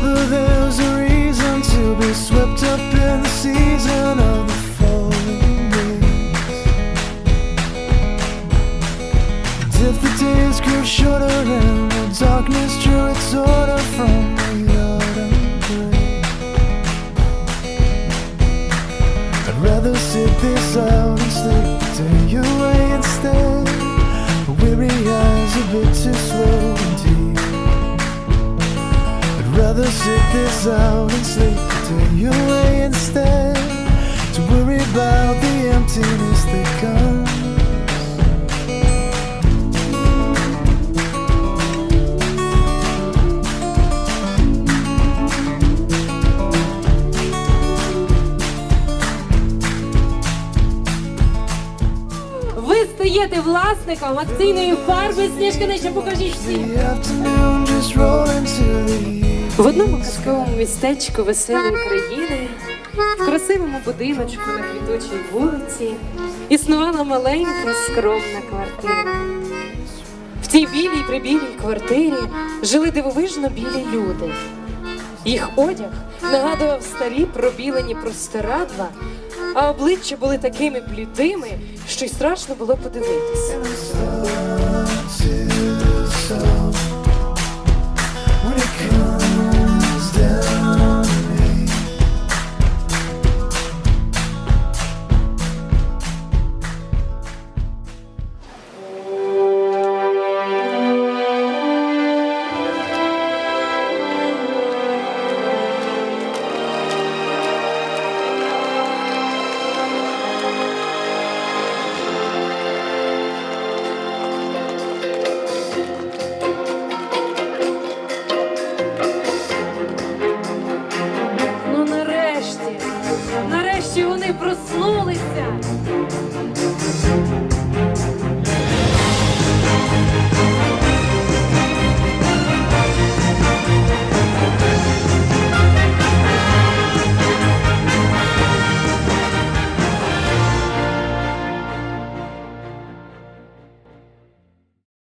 whether there's a reason to be swept up in the season of the falling days. if the days grew shorter and the darkness drew its order from the autumn gray, I'd rather sit this out and sleep. Rather sit this out and sleep the day away instead. To worry about the emptiness that comes. Ви стаєте власником акційної фарби Сніжкинича. Покажіть всім. The afternoon just the. В одному казковому містечку веселої країни, в красивому будиночку на квітучій вулиці, існувала маленька скромна квартира. В цій білій прибілій квартирі жили дивовижно білі люди. Їх одяг нагадував старі пробілені простирадла, а обличчя були такими блідими, що й страшно було подивитися. slowly said.